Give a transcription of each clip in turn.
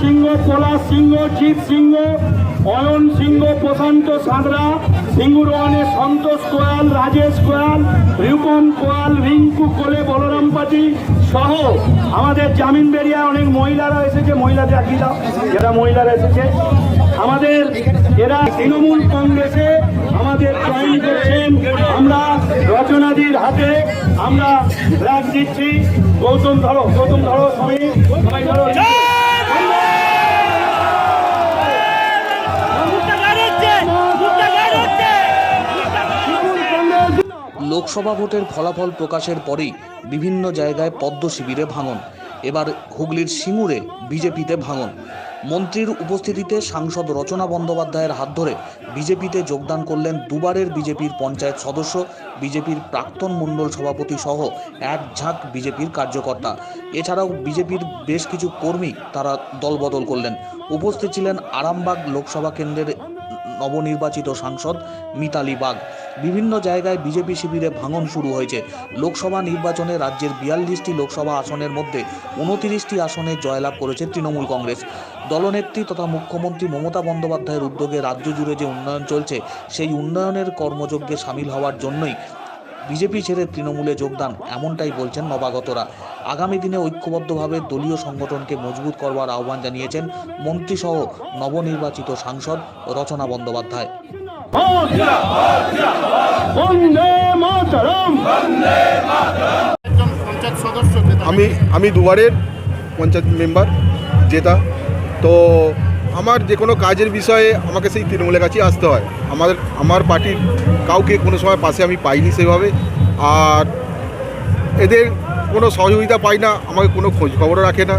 সিংহ, পলাশ সিংহ, জিৎ সিংহ, অয়ন সিংহ, প্রশান্ত সাঁতরা সিঙ্গুর ওয়ানে সন্তোষ কোয়াল, রাজেশ কোয়াল, রূপম কোয়াল, রিঙ্কু কোলে, বলরাম পাটি সহ আমাদের জামিন বেরিয়া অনেক মহিলারা এসেছে। মহিলা দেখিয়ে দাও, যারা মহিলারা এসেছে। আমাদের এরা তৃণমূল কংগ্রেসে আমাদের জয়েন করছেন। আমরা রচনাদির হাতে আমরা ব্ল্যাক দিচ্ছি। গৌতম ধরো গৌতম ধরো, সবাই সবাই ধরো। লোকসভা ভোটের ফলাফল প্রকাশের পরেই বিভিন্ন জায়গায় পদ্ম শিবিরে ভাঙন, এবার হুগলির সিঙ্গুরে বিজেপিতে ভাঙন। মন্ত্রীর উপস্থিতিতে সাংসদ রচনা বন্দ্যোপাধ্যায়ের হাত ধরে বিজেপিতে যোগদান করলেন দুবারের বিজেপির পঞ্চায়েত সদস্য, বিজেপির প্রাক্তন মণ্ডল সভাপতি সহ এক ঝাঁক বিজেপির কার্যকর্তা। এছাড়াও বিজেপির বেশ কিছু কর্মী তারা দলবদল করলেন। উপস্থিত ছিলেন আরামবাগ লোকসভা কেন্দ্রের নবনির্বাচিত সাংসদ মিতালি বাগ। বিভিন্ন জায়গায় বিজেপি শিবিরে ভাঙন শুরু হয়েছে। লোকসভা নির্বাচনে রাজ্যের বিয়াল্লিশটি লোকসভা আসনের মধ্যে উনতিরিশটি আসনে জয়লাভ করেছে তৃণমূল কংগ্রেস। দলনেত্রী তথা মুখ্যমন্ত্রী মমতা বন্দ্যোপাধ্যায়ের উদ্যোগে রাজ্য জুড়ে যে উন্নয়ন চলছে, সেই উন্নয়নের কর্মযজ্ঞে সামিল হওয়ার জন্যই বিজেপি ছেড়ে তৃণমূলে যোগদান, এমনটাই বলছেন নবাগতরা। আগামী দিনে ঐক্যবদ্ধভাবে দলীয় সংগঠনকে মজবুত করবার আহ্বান জানিয়েছেন মন্ত্রীসহ নবনির্বাচিত সাংসদ রচনা বন্দ্যোপাধ্যায়। আমি আমি দুবারের পঞ্চায়েত মেম্বার জেতা। তো আমার যে কোনো কাজের বিষয়ে আমাকে সেই তৃণমূলের কাছেই আসতে হয়। আমার আমার পার্টির কাউকে কোনো সময় পাশে আমি পাইনি সেভাবে। আর এদের কোনো সহযোগিতা পাই না আমাকে কোনো খোঁজ খবরও রাখে না।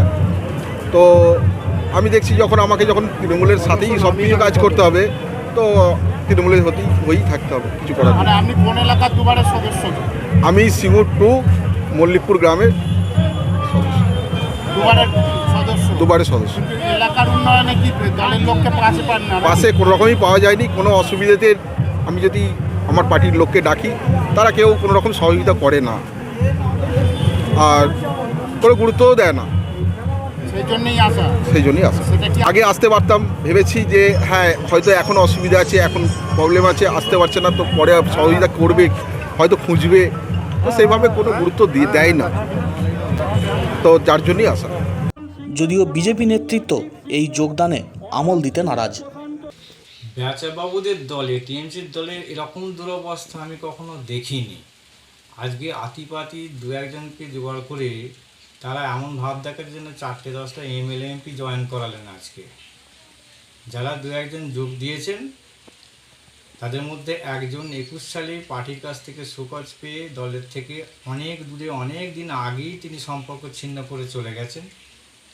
তো আমি দেখছি যখন আমাকে যখন তৃণমূলের সাথেই সব কিছু কাজ করতে হবে তো তৃণমূলের হতেই হয়েই থাকতে হবে কিছু করার নেই। আপনি কোন এলাকার দুবারের সদস্য? আমি সিঙ্গুর টু মল্লিকপুর গ্রামের দুবারের দুবারের সদস্য। এলাকার উন্নয়নে কি দলের লোককে পাশে পান না? পাশে কোনো রকমই পাওয়া যায়নি কোনো অসুবিধাতে আমি যদি আমার পার্টির লোককে ডাকি তারা কেউ কোনো রকম সহযোগিতা করে না। আর কোনো গুরুত্বও দেয় না। সেই জন্যই আসা। সেই জন্যই আসে। আগে আসতে পারতাম ভেবেছি যে হ্যাঁ হয়তো এখন অসুবিধা আছে এখন প্রবলেম আছে আসতে পারছে না তো পরে সহযোগিতা করবে হয়তো খুঁজবে। তো সেইভাবে কোনো গুরুত্ব দিয়ে দেয় না। তো যার জন্যই আসা। যদিও বিজেপি নেতৃত্ব এই যোগদানে আমল দিতে নারাজ। বাবুদের দলে টিএমসির দলে এরকম দুরবস্থা আমি কখনো দেখিনি। আজকে আতিপাতি দু একজনকে জোগাড় করে তারা এমন ভাব দেখার জন্য চারটে দশটা এমএলএ, এমপি জয়েন করালেন আজকে। যারা দু একজন যোগ দিয়েছেন, তাদের মধ্যে একজন একুশ সালে পার্টির কাছ থেকে সুকজ পেয়ে দলের থেকে অনেক দূরে, অনেক দিন আগেই তিনি সম্পর্ক ছিন্ন করে চলে গেছেন।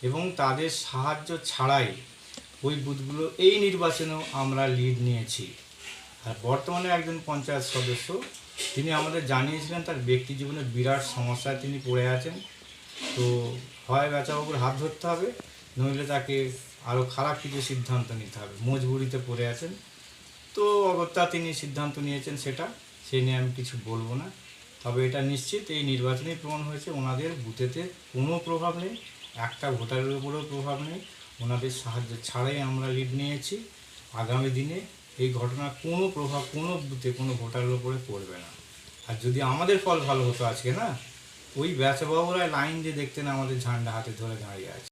এবং তাদের সাহায্য ছাড়াই ওই বুথগুলো এই নির্বাচনেও আমরা লিড নিয়েছি। আর বর্তমানে একজন পঞ্চায়েত সদস্য, তিনি আমাদের জানিয়েছিলেন তার ব্যক্তি জীবনে বিরাট সমস্যায় তিনি পড়ে আছেন। তো হয় বেচাবাবুর হাত ধরতে হবে, নইলে তাকে আরও খারাপ কিছু সিদ্ধান্ত নিতে হবে। মজবুরিতে পড়ে আছেন। তো অগত্যা তিনি সিদ্ধান্ত নিয়েছেন সেটা সেই নিয়ে আমি কিছু বলব না। তবে এটা নিশ্চিত, এই নির্বাচনেই প্রমাণ হয়েছে, ওনাদের বুথেতে কোনো প্রভাব নেই। একটা ভোটারের উপরেও প্রভাব নেই। ওনাদের সাহায্য ছাড়াই আমরা লিড নিয়েছি। আগামী দিনে এই ঘটনার কোনো প্রভাব কোনো কোনো ভোটারের উপরে পড়বে না। আর যদি আমাদের ফল ভালো হতো আজকে, না? ওই ব্যাচবাবুরা লাইন দিয়ে দেখতেন আমাদের ঝান্ডা হাতে ধরে দাঁড়িয়ে আছে।